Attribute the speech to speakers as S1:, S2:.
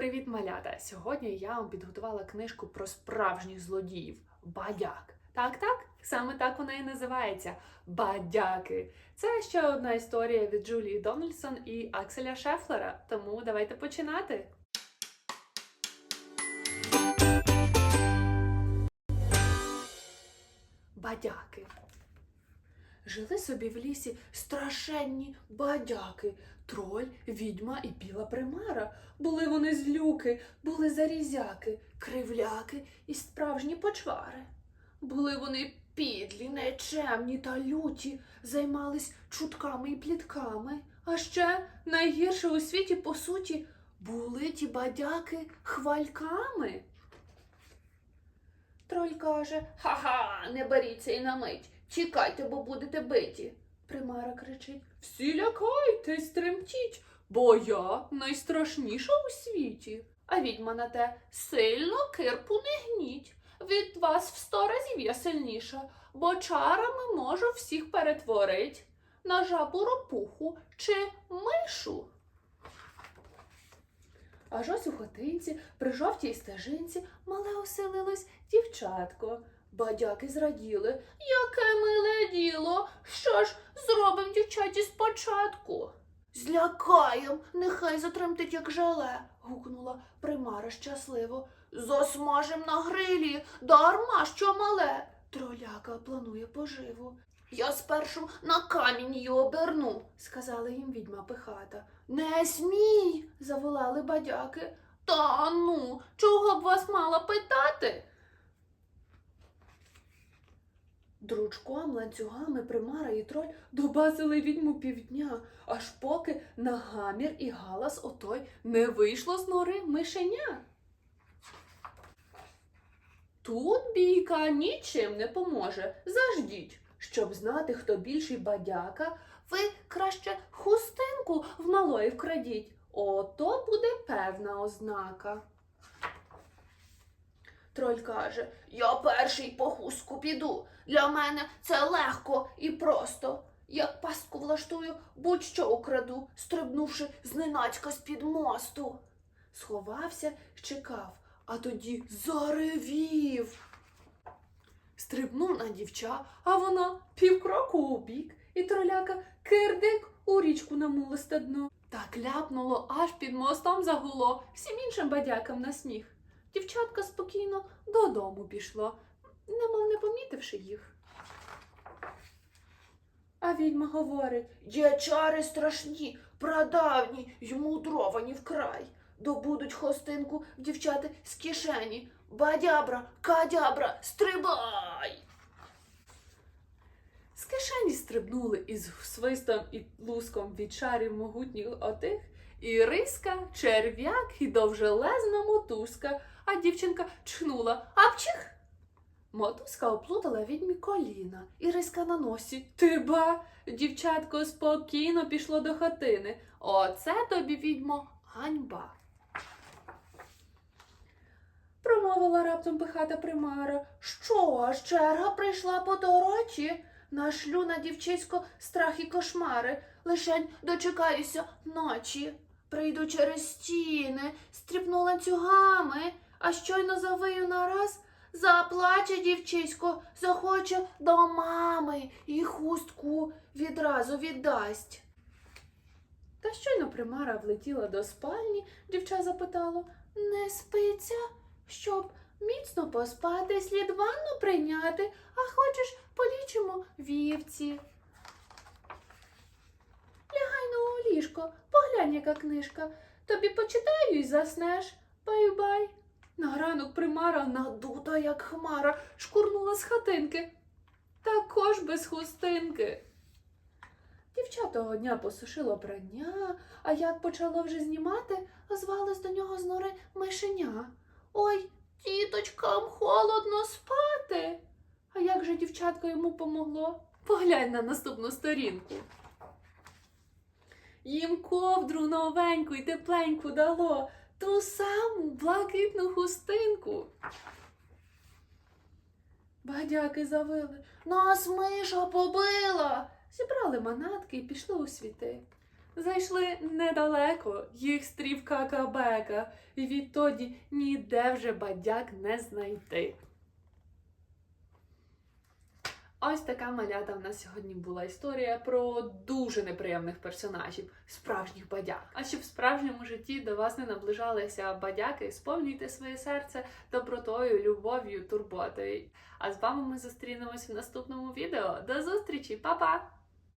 S1: Привіт, малята! Сьогодні я вам підготувала книжку про справжніх злодіїв Бадяк. Так, так, саме так вона і називається Бадяки. Це ще одна історія від Джулії Дональдсон і Акселя Шефлера. Тому давайте починати. Бадяки. Жили собі в лісі страшенні бадяки, троль, відьма і біла примара. Були вони злюки, були зарізяки, кривляки і справжні почвари. Були вони підлі, нечемні та люті, займались чутками і плітками. А ще найгірше у світі, по суті, були ті бадяки хвальками. Троль каже Ха-ха, не беріться і на мить. Тікайте, бо будете биті. Примара кричить Всі лякайтесь, тремтіть, бо я найстрашніша у світі. А відьма на те сильно кирпу не гніть. Від вас в сто разів я сильніша, бо чарами можу всіх перетворить на жабу ропуху чи мишу. Аж ось у хатинці, при жовтій стежинці, мале оселилось дівчатко. Бадяки зраділи. Яке миле діло. Що ж зробим дівчаті спочатку? Злякаєм, нехай затремтить, як желе, гукнула примара щасливо. Засмажем на грилі, дарма що мале. Троляка планує поживу. Я спершу на камінь її оберну, сказала їм відьма пихата. Не смій, заволали бадяки. Та ну, чого б вас мала питати? Дручком, ланцюгами, примара і троль добасили відьму півдня, аж поки на гамір і галас отой не вийшло з нори мишеня. Тут бійка нічим не поможе. Заждіть, щоб знати, хто більший бадяка, ви краще хустинку в малої вкрадіть. Ото буде певна ознака. Троль каже, я перший по хустку піду. Для мене це легко і просто. Як пастку влаштую, будь-що украду, стрибнувши зненацька з-під мосту. Сховався, чекав, а тоді заревів. Стрибнув на дівча, а вона півкроку у бік, і троляка кирдик у річку на мулисте дно. Так ляпнуло, аж під мостом загуло всім іншим бадякам на сніг. Дівчатка спокійно додому пішло, немов не помітивши їх. А відьма говорить Є чари страшні, прадавні й мудровані вкрай. Добудуть хостинку в дівчати з кишені. Бадябра, кадябра, стрибай! З кишені стрибнули із свистом і луском від чарів могутніх отих, і риска, черв'як і довжелезна мотузка, а дівчинка чхнула апчих. Мотузка оплутала відьмі коліна, і риска на носі. Ти ба, дівчатко спокійно пішло до хатини. Оце тобі, відьмо, ганьба. Промовила раптом пихата примара. Що, аж черга прийшла по дорочі? Нашлю на дівчисько страх і кошмари. Лишень дочекаюся ночі. Прийду через стіни, стріпну ланцюгами, а щойно завию нараз, заплаче дівчисько, захоче до мами і хустку відразу віддасть. Та щойно примара влетіла до спальні, дівча запитало не спиться, щоб міцно поспати, слід ванну прийняти, а хочеш полічимо вівці. Лягай на ліжко, поглянь, яка книжка. Тобі почитаю і заснеш. Бай-бай. На ранок примара, надута, як хмара, шкурнула з хатинки. Також без хустинки. Дівча того дня посушило прання, а як почало вже знімати, озвалось до нього з нори мишеня. Ой, тіточкам холодно спати. А як же дівчатко йому помогло? Поглянь на наступну сторінку. Їм ковдру новеньку й тепленьку дало, ту саму блакитну хустинку. Бадяки завили. Нас миша побила. Зібрали манатки і пішли у світи. Зайшли недалеко, їх стрів какабека, і відтоді ніде вже бадяк не знайти. Ось така малята в нас сьогодні була історія про дуже неприємних персонажів, справжніх бадяк. А щоб в справжньому житті до вас не наближалися бадяки, сповнюйте своє серце добротою, любов'ю, турботою. А з вами ми зустрінемось в наступному відео. До зустрічі, Па-па!